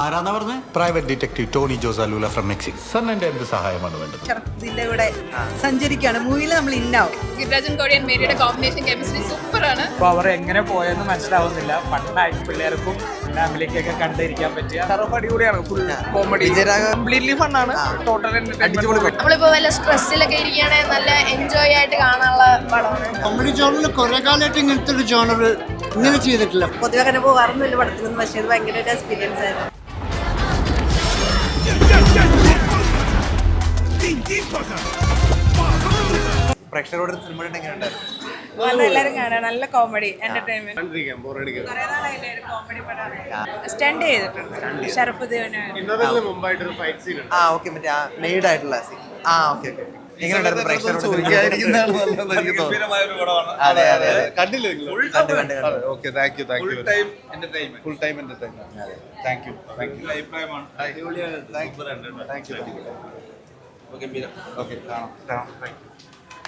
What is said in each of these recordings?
ആരാന്നാ പറഞ്ഞത് private detective Tony Jose Alula from Mexico sir എന്റെ എന്ത് സഹായമാണ് വേണ്ടത്? ഇതിന്റെ കൂടെ സഞ്ചരിക്കുകയാണ്. മൂവിയിൽ നമ്മൾ ഇന്നാവും ഗിരിരാജൻ കോടിയൻ മേരിയുടെ കോമ്പിനേഷൻ കെമിസ്ട്രി സൂപ്പറാണ്. അപ്പൊ അവർ എങ്ങനെ പോയെന്ന് മനസ്സിലാവുന്നില്ല. ഫണ്ടായിട്ട് പിള്ളേർക്കും ഫാമിലിക്കൊക്കെ കണ്ടിരിക്കാൻ പറ്റിയ ടർഫ് അടിപൊളിയാണ് ഫുൾ കോമഡി കംപ്ലീറ്റ്ലി ഫണ്ണാണ്. ടോട്ടൽ എന്റർടൈൻമെന്റ് നമ്മളിപ്പോ വല്ല സ്ട്രെസ്സിലൊക്കെ ഇരിക്കുകയാണെങ്കിൽ നല്ല എൻജോയ് ആയിട്ട് കാണാനുള്ള പടമാണ് കോമഡി ജോണറിൽ കുറെ കാലമായിട്ട് ഇങ്ങനത്തെ ഒരു ജോണർ ഇങ്ങനെ ചെയ്തിട്ടില്ല. പൊതുവെ അങ്ങനെ പോകാറൊന്നുമില്ല. പടത്തിലൊന്നും പക്ഷേ ഇത് ഭയങ്കര ഒരു എക്സ്പീരിയൻസ് ആയിരുന്നു. പ്രേക്ഷകരോട് സിനിമ എല്ലാരും കാണാൻ നല്ല എല്ലാവരും കാണാം. നല്ല കോമഡി എന്റർടൈൻമെന്റ് സ്റ്റണ്ട് ചെയ്തിട്ടുണ്ട്. ആ ഓക്കെ മറ്റേ ആ മെയ്ഡ് ആയിട്ടുള്ള സീൻ ആ ഓക്കെ ഓക്കെ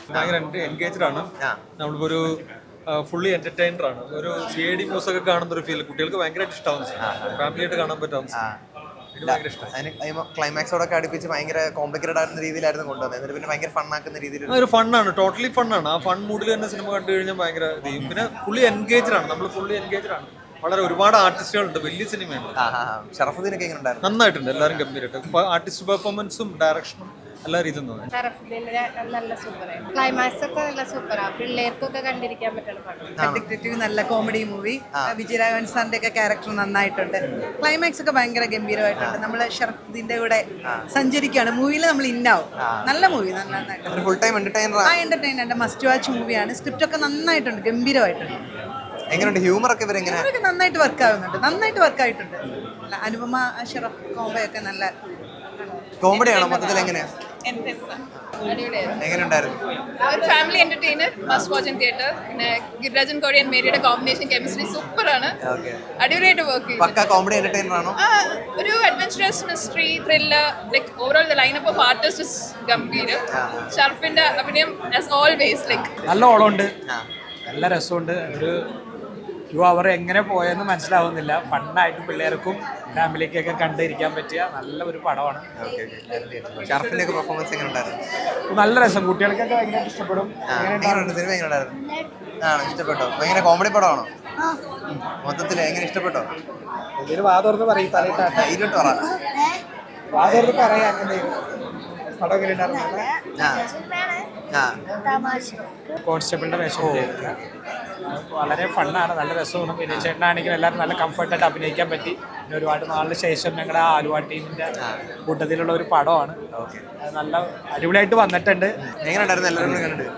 ഭയങ്കര എൻഗേജ്ഡ് ആണ്. നമ്മളിപ്പോ ഒരു ഫുള്ളി എന്റർടൈനർ ആണ്. ഒരു സി ഐ ഡി ന്യൂസ് ഒക്കെ കാണുന്ന ഒരു ഫീൽ കുട്ടികൾക്ക് ഭയങ്കരമായിട്ട് ഇഷ്ടമാവും ഫാമിലി ആയിട്ട് കാണാൻ പറ്റാവും ക്ലൈമാക്സോടൊക്കെ അടുപ്പിച്ച് ഭയങ്കര കോംപ്ലിക്കേറ്റഡ് ആയിരുന്ന രീതിയിലായിരുന്നു കൊണ്ടുവന്നത്. എന്നിട്ട് പിന്നെ ഭയങ്കര ഫണ്ണാക്കുന്ന രീതിയിൽ ഒരു ഫണ്ണാണ് ടോട്ടലി ഫണ്ണാണ്. ആ ഫൺ മൂഡിൽ തന്നെ സിനിമ കണ്ടു കഴിഞ്ഞാൽ ഭയങ്കര പിന്നെ ഫുള്ളി എൻഗേജ്ഡ് ആണ്. നമ്മൾ ഫുള്ളി എൻഗേജ്ഡ് ആണ്. വളരെ ഒരുപാട് ആർട്ടിസ്റ്റുകളുണ്ട് വലിയ സിനിമയുണ്ട്. ഷറഫുദ്ദീനൊക്കെ എങ്ങനെ ഉണ്ടായിരുന്നു? നന്നായിട്ടുണ്ട്. എല്ലാവരും ഗംഭീരമായിട്ട് ആർട്ടിസ്റ്റ് പെർഫോമൻസും ഡയറക്ഷനും രീതിയിലും നന്നായി നല്ല സൂപ്പറായിരുന്നു ക്ലൈമാക്സ് ഒക്കെ നല്ല സൂപ്പറാ. പിള്ളേർക്കൊക്കെ കണ്ടിരിക്കാൻ പറ്റുന്ന പടം നല്ല കോമഡി മൂവി വിജയരാഘവൻ സാറിന്റെ ഒക്കെ ക്യാരക്ടർ നന്നായിട്ടുണ്ട്. ക്ലൈമാക്സ് ഒക്കെ ഭയങ്കര ഗംഭീരമായിട്ടുണ്ട്. നമ്മൾ ഷറഫുദ്ദീന്റെ കൂടെ സഞ്ചരിക്കുകയാണ്. മൂവിയിൽ നമ്മൾ ഇന്നാവും നല്ല മൂവി നല്ല നന്നായിട്ടുണ്ട് ഫുൾ ടൈം എന്റർടൈനർ ആ. എന്റർടൈനർ മസ്റ്റ് വാച്ച് മൂവിയാണ് സ്ക്രിപ്റ്റ് ഒക്കെ നന്നായിട്ടുണ്ട് ഗംഭീരമായിട്ടുണ്ട്. എങ്ങനെയുണ്ട്? ഹ്യൂമർ ഒക്കെ ഇവരെങ്ങനെ നന്നായിട്ട് വർക്ക് ആവുന്നുണ്ട്. നന്നായിട്ട് വർക്ക് ആയിട്ടുണ്ട്. അനുപമ ഷറഫ് കോംബോ ഒക്കെ നല്ല കോമഡിയാണോ മൊത്തത്തിൽ എങ്ങനെയാ? Family entertainer must watch in theatre പിന്നെ ഗിരിരാജൻ കോഴി ആൻഡ് മേരിയുടെ കോമ്പിനേഷൻ കെമിസ്ട്രി സൂപ്പറാണ്. ആണ് അടിപൊളിയായിട്ട് വർക്ക് കോമഡി എന്റർടൈനർ ആണോ? ഒരു adventurous mystery thriller like overall the lineup of artist is ഗംഭീരം. ഷർഫിന്റെ അഭിനയം ആസ് ഓൾവേസ് ലൈക് നല്ല ഓളമുണ്ട്. നല്ല രസമുണ്ട്. ഒരു ടു അവർ എങ്ങനെ പോയെന്ന് മനസ്സിലാവുന്നില്ല. ഫണ്ടായിട്ട് പിള്ളേർക്കും ഫാമിലിക്കൊക്കെ കണ്ടിരിക്കാൻ പറ്റിയ നല്ല ഒരു പടമാണ് പെർഫോമൻസ് എങ്ങനെ ഉണ്ടായിരുന്നു? നല്ല രസം. കുട്ടികൾക്കൊക്കെ ഭയങ്കര ഇഷ്ടപ്പെടും. ആണോ ഇഷ്ടപ്പെട്ടോ? ഭയങ്കര കോമഡി പടമാണോ? മൊത്തത്തിൽ എങ്ങനെ ഇഷ്ടപ്പെട്ടോ? എന്തെങ്കിലും വാതോർന്ന് പറയും തലയിട്ടാ ഇരുട്ട് പറ. വാതോർന്ന് പറയാ അങ്ങനെ പടം എങ്ങനെ ഉണ്ടായിരുന്നു? കോൺസ്റ്റബിളിന്റെ വേഷം. വളരെ ഫണ്ണാണ് നല്ല രസമാണ്. പിന്നെ ചേട്ടനാണെങ്കിലും എല്ലാവരും നല്ല കംഫർട്ടായിട്ട് അഭിനയിക്കാൻ പറ്റി. പിന്നെ ഒരുപാട് നാളിന് ശേഷം ഞങ്ങളുടെ ആ ആലുവ ടീമിന്റെ കൂട്ടത്തിലുള്ള ഒരു പടമാണ്. നല്ല അടിപൊളിയായിട്ട് വന്നിട്ടുണ്ട്. എങ്ങനെ ഉണ്ടായിരുന്നു? എല്ലാവരും കണ്ടിട്ട്.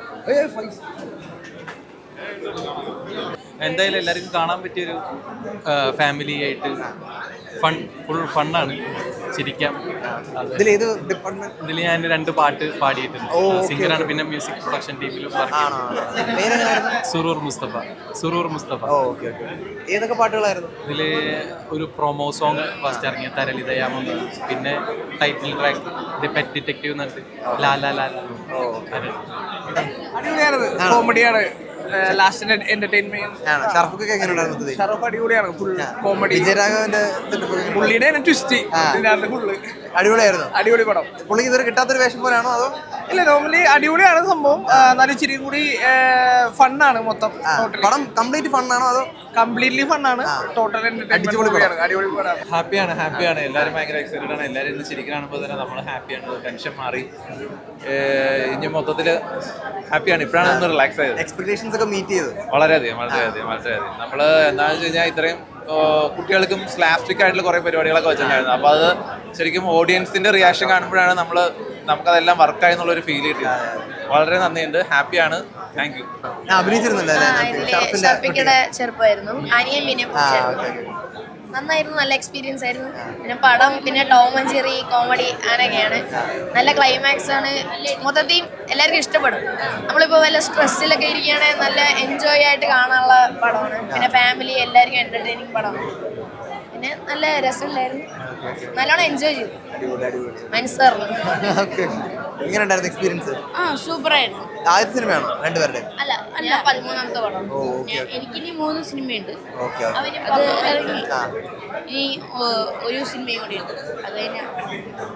എന്തായാലും എല്ലാവർക്കും കാണാൻ പറ്റിയൊരു ഫാമിലി ആയിട്ട്. ഫൺ ഫുൾ ഫണ്ണാണ് ചിരിക്കാം. ഡിപ്പാർട്ട്മെന്റ് ഇതിൽ ഞാൻ രണ്ട് പാട്ട് പാടിയിട്ടുണ്ട്. സിംഗറാണ് പിന്നെ മ്യൂസിക് പ്രൊഡക്ഷൻ ടീമിലും ആണോ? Suroor Musthafa. Suroor Mustafa. Oh okay okay. ഏതൊക്കെ പാട്ടുകളായിരുന്നു? ഇതിൽ ഒരു പ്രൊമോ സോങ് ഫസ്റ്റ് ഇറങ്ങിയ തരളിതയാമം പിന്നെ title track the pet detective എന്നിട്ട് ലാലാ ലാലാ ഓ. അടിപൊളിയാണ് കോമഡിയാണ് ലാസ്റ്റ് എന്റർടൈൻമെന്റ് ഷറഫൊക്കെ എങ്ങനെ ഉണ്ടായിരുന്നു മൊത്തത്തിൽ? അടിപൊളിയാണ്. ഫുൾ കോമഡി വിജയരാഘവന്റെ പുള്ളിയുടെ ട്വിസ്റ്റ് ഫുള്ള് അടിപൊളിയായിരുന്നു. അടിപൊളി പടം. പുള്ളിക്ക് ഇതൊരു കിട്ടാത്തൊരു വേഷം പോലെയാണോ അതോ? ഇല്ല നോർമലി അടിപൊളിയാണ് സംഭവം. എന്നാലും ഇച്ചിരി കൂടി ഫണ്ണാണ് മൊത്തം പടം കംപ്ലീറ്റ് ഫണ്ണാണോ അതോ? കംപ്ലീറ്റ്ലി ഫണ്ണാണ്. ടോട്ടൽ അടിപൊളി പടമാണ് അടിപൊളി പടമാണ് ഹാപ്പിയാണ് ഹാപ്പിയാണ്. എല്ലാവരും ഭയങ്കര എക്സൈറ്റഡ് ആണ്. എല്ലാവരും ഇന്ന് ശരിക്കും കാണുമ്പോൾ തന്നെ നമ്മൾ ഹാപ്പിയാണ്. ടെൻഷൻ മാറി. ഇനി മൊത്തത്തിൽ ഹാപ്പിയാണ്. ഇപ്പോഴാണ് ഒന്ന് റിലാക്സ് ആയത്. എക്സ്പെക്ടേഷൻസ് ഒക്കെ മീറ്റ് ചെയ്തു. വളരെയധികം വളരെയധികം വളരെയധികം. നമ്മൾ എന്താണെന്ന് വെച്ച് കഴിഞ്ഞാൽ ഇത്രയും കുട്ടികൾക്കും സ്ലാസ്റ്റിക് ആയിട്ടുള്ള കുറേ പരിപാടികളൊക്കെ വെച്ചിട്ടുണ്ടായിരുന്നു. അപ്പോൾ അത് ശരിക്കും ഓഡിയൻസിന്റെ റിയാക്ഷൻ കാണുമ്പോഴാണ് നമ്മൾ നമുക്കതെല്ലാം വർക്കായി എന്നുള്ളൊരു ഫീൽ കിട്ടിയത്. വളരെ നന്ദിയുണ്ട്. ഹാപ്പിയാണ് താങ്ക് യു അഭിനയിച്ചിരുന്നല്ലോ ചെറുപ്പമായിരുന്നു. അനിയൻ പിന്നെ ആ ഓക്കെ ഓക്കെ നന്നായിരുന്നു നല്ല എക്സ്പീരിയൻസ് ആയിരുന്നു. പിന്നെ പടം പിന്നെ ടോം ആൻഡ് ജെറി കോമഡി അങ്ങനെയൊക്കെയാണ്. നല്ല ക്ലൈമാക്സ് ആണ്. മൊത്തത്തിൽ എല്ലാവർക്കും ഇഷ്ടപ്പെടും. നമ്മളിപ്പോൾ വല്ല സ്ട്രെസ്സിലൊക്കെ ഇരിക്കുകയാണെങ്കിൽ നല്ല എൻജോയ് ആയിട്ട് കാണാനുള്ള പടമാണ്. പിന്നെ ഫാമിലി എല്ലാവർക്കും എന്റർടൈനിങ് പടമാണ്. പിന്നെ നല്ല രസമുണ്ടായിരുന്നു. നല്ലോണം എൻജോയ് ചെയ്തു. മനസ്സറിഞ്ഞു എങ്ങനെ ഉണ്ടായിരുന്നു എക്സ്പീരിയൻസ് ആ സൂപ്പറായിരുന്നു. ആദ്യത്തെ സിനിമയാണ്? രണ്ടുപേരുടെ? അല്ല ഞാൻ പതിമൂന്നാമത്തെ പടം. ഓ ഓക്കെ എനിക്കിനി മൂന്ന് സിനിമയുണ്ട്. ഓക്കെ അത് ഇറങ്ങി. ആ. ഇനി ഒരു സിനിമയും കൂടി ഉണ്ട്. അത് കഴിഞ്ഞാൽ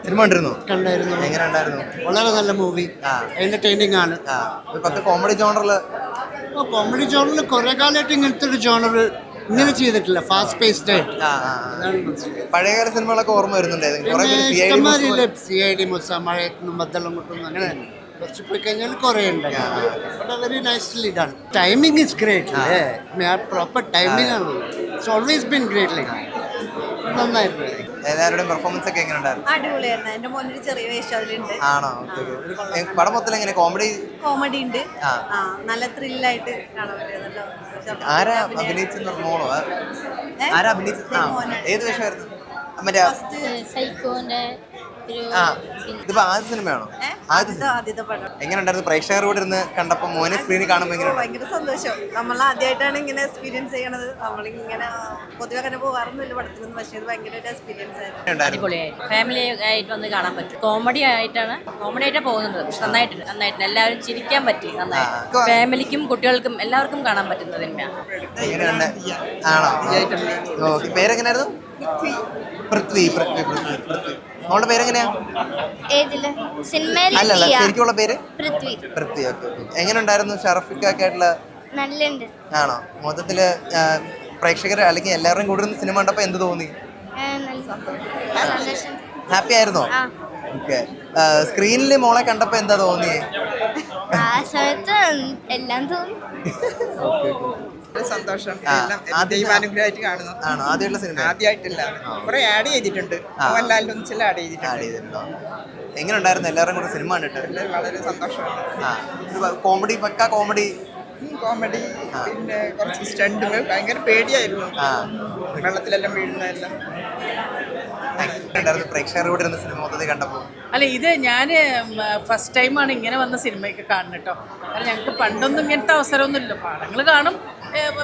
സിനിമ കണ്ടിരുന്നു? കണ്ടായിരുന്നു. എങ്ങനെ ഉണ്ടായിരുന്നു വളരെ നല്ല മൂവി ആ. എന്റർടൈനിങ് ആണ്. ആ. ഒരു പത്ത് കോമഡി ജോണറിൽ കോമഡി ജോണറിൽ കുറെ കാലമായിട്ട് ഇങ്ങനത്തെ ഒരു ജോണർ ഇങ്ങനെ ചെയ്തിട്ടില്ല. ഫാസ്റ്റ് പേസ്ഡ് ആയിട്ട്. പഴയകാല സിനിമകളൊക്കെ ഓർമ്മ വരുന്നുണ്ടായിരുന്നു സി ഐ ഡി മുസ മഴയത്തുനിന്നും ബദ്ദളം മുട്ടുന്നു അങ്ങനെ കുറച്ച് പോയി കഴിഞ്ഞാൽ കുറെ ഉണ്ട്. Very nicely done timing is great proper timing ആണ്. It's always been great like നന്നായിരുന്നു. എല്ലാവരുടെയും പെർഫോമൻസ് ഒക്കെ എങ്ങനെ ഉണ്ടായിരുന്നു? അടിപൊളിയായിരുന്നു. എന്റെ മോനൊരു ചെറിയ വേഷം അതിലുണ്ട്. ആണോ? പടം മൊത്തം എങ്ങനെ കോമഡി കോമഡി ഉണ്ട് നല്ല ത്രില്ലായിട്ട് കാണാൻ പറ്റിയ നല്ല ആരാ അഭിനയിച്ചെന്ന് പറഞ്ഞോളോ. ആരാ അഭിനയിച്ചത്? ആ ഏത് വേഷമായിരുന്നു? മറ്റേ സൈക്കോന്റെ ആ ഇതിപ്പോ ആദ്യ സിനിമയാണോ? ആദ്യ സിനിമ. ആദ്യത്തെ പടം. എങ്ങനെ ഉണ്ടായിരുന്നു പ്രേക്ഷകർ കൂടെ ഇരുന്ന് കണ്ടപ്പോ മോനെ സ്ക്രീനിൽ കാണുമ്പോൾ എങ്ങനെ? ഭയങ്കര സന്തോഷം. നമ്മൾ ആദ്യമായിട്ടാണ് ഇങ്ങനെ എക്സ്പീരിയൻസ് ചെയ്യണത്. നമ്മളിങ്ങനെ പൊതുവെ അങ്ങനെ പോകാറൊന്നുമില്ല പടത്തിലൊന്നും പക്ഷേ ഇത് ഭയങ്കര ഒരു എക്സ്പീരിയൻസ് ആയിരുന്നു. ഫാമിലി ആയിട്ട്. വന്ന് കാണാൻ പറ്റും. കോമഡി ആയിട്ടാണ് കോമഡി ആയിട്ടാണ് പോകുന്നത്. പക്ഷെ നന്നായിട്ട് നന്നായിട്ട്. എല്ലാവരും ചിരിക്കാൻ പറ്റി നന്നായിട്ട്. ഫാമിലിക്കും കുട്ടികൾക്കും എല്ലാവർക്കും കാണാൻ പറ്റുന്ന സിനിമയാണ് എങ്ങനെയുണ്ട്? ആണോ? പേരെങ്ങനെയായിരുന്നു പൃഥ്വി. പൃഥ്വി പൃഥ്വി പൃഥ്വി. മോളുടെ ഏതിൽ? സിനിമയിൽ അല്ലല്ല ശരിക്കുള്ള പേര്? പൃഥ്വി. പൃഥ്വി ഓക്കെ എങ്ങനെ ഉണ്ടായിരുന്നു ഷറഫിക്കൊക്കെ ആയിട്ടുള്ള നല്ലുണ്ട് ആണോ? മൊത്തത്തിൽ പ്രേക്ഷകർ അല്ലെങ്കിൽ എല്ലാവരും കൂടി ഇരുന്ന് സിനിമ കണ്ടപ്പോ എന്ത് തോന്നി? ഹാപ്പി ആയിരുന്നോ? ഓക്കെ. സ്ക്രീനിൽ മോളെ കണ്ടപ്പോ എന്താ തോന്നിയേ ആ സമയത്ത് എല്ലാം തോന്നി. സന്തോഷം. ദൈവാനുഗ്രഹമായിട്ട് കാണുന്നു. ആണോ? ആദ്യമുള്ള സിനിമ ആദ്യമായിട്ടില്ല. കുറെ ആഡ് ചെയ്തിട്ടുണ്ട്. ആ. ചില ആഡ് ആഡ് ചെയ്തിട്ടുണ്ട്. ചെയ്തിട്ടുണ്ടോ? എങ്ങനെ ഉണ്ടായിരുന്നു എല്ലാവരും കൂടെ സിനിമ കണ്ടിട്ട്? എല്ലാവരും വളരെ സന്തോഷമാണ്. ആ. കോമഡി പക്ക കോമഡി കോമഡി പിന്നെ കുറച്ച് സ്റ്റണ്ടുകൾ ഭയങ്കര പേടിയായിരുന്നു. വെള്ളത്തിലെല്ലാം വീഴുന്നതെല്ലാം. ഇരുന്ന് സിനിമ മൊത്തത്തിൽ കണ്ടപ്പോൾ അല്ല ഇത് ഞാൻ ഫസ്റ്റ് ടൈമാണ് ഇങ്ങനെ വന്ന സിനിമയൊക്കെ കാണുന്നത് കേട്ടോ. കാരണം ഞങ്ങൾക്ക് പണ്ടൊന്നും ഇങ്ങനത്തെ അവസരമൊന്നുമില്ല. പാടങ്ങൾ കാണും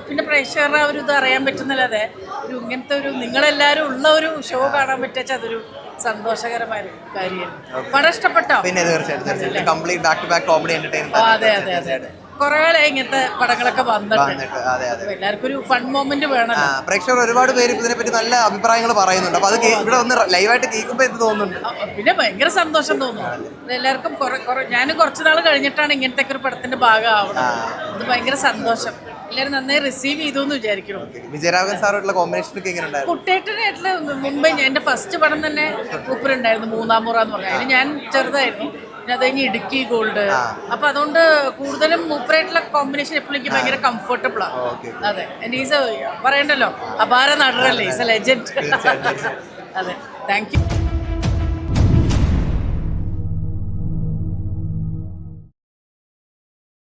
പിന്നെ പ്രേക്ഷകരുടെ ആ ഒരു ഇത് അറിയാൻ പറ്റുന്നല്ലാതെ ഒരു ഇങ്ങനത്തെ ഒരു നിങ്ങളെല്ലാവരും ഉള്ള ഒരു ഷോ കാണാൻ പറ്റിയ അതൊരു സന്തോഷകരമായ കാര്യമാണ് കാര്യമായിരുന്നു. പടം ഇഷ്ടപ്പെട്ടോ? പിന്നെ തീർച്ചയായിട്ടും തീർച്ചയായിട്ടും. Complete back to back comedy entertainment അതെ അതെ അതെ. അതെ കുറേ ഇങ്ങനത്തെ പടങ്ങളൊക്കെ വന്നിട്ട് വന്നിട്ട് അതെ അതെ. എല്ലാവർക്കും ഒരു ഫൺ മൊമെന്റ് വേണം പ്രേക്ഷകർ ഒരുപാട് പേര് ഇതിനെ പറ്റി നല്ല അഭിപ്രായങ്ങൾ പറയുന്നുണ്ട്. അപ്പൊ അത് ഇവിടെ ഒന്ന് ലൈവായിട്ട് കേൾക്കുമ്പോ എന്ത് തോന്നുന്നുണ്ട്? പിന്നെ ഭയങ്കര സന്തോഷം തോന്നുന്നു എല്ലാവർക്കും ഞാൻ കുറച്ച് നാൾ കഴിഞ്ഞിട്ടാണ് ഇങ്ങനത്തെ ഒരു പടത്തിന്റെ ഭാഗമാവുന്നത്. അത് ഭയങ്കര സന്തോഷം. എല്ലാവരും നന്നായി റിസീവ് ചെയ്തു എന്ന് വിചാരിക്കണം വിജയരാഘവൻ സാറുള്ള കോമ്പിനേഷൻ ഒക്കെ എങ്ങനെ ഉണ്ടായിരുന്നു കുട്ടേട്ടനായിട്ടുള്ള മുമ്പേ എന്റെ ഫസ്റ്റ് പടം തന്നെ മൂപ്പരുണ്ടായിരുന്നു മൂന്നാം മുറ എന്ന് പറഞ്ഞു ഞാൻ ചെറുതായിരുന്നു. പിന്നെ അത് കഴിഞ്ഞ് ഇടുക്കി ഗോൾഡ് അപ്പൊ അതുകൊണ്ട് കൂടുതലും മൂപ്പറായിട്ടുള്ള കോമ്പിനേഷൻ എപ്പോഴും എനിക്ക് ഭയങ്കര കംഫർട്ടബിൾ ആണ് അതെ. എന്റെ ഈസ് പറയണ്ടല്ലോ അപാര നടനല്ലേ ഈസ് എ ലെജൻഡ് അതെ. Thank you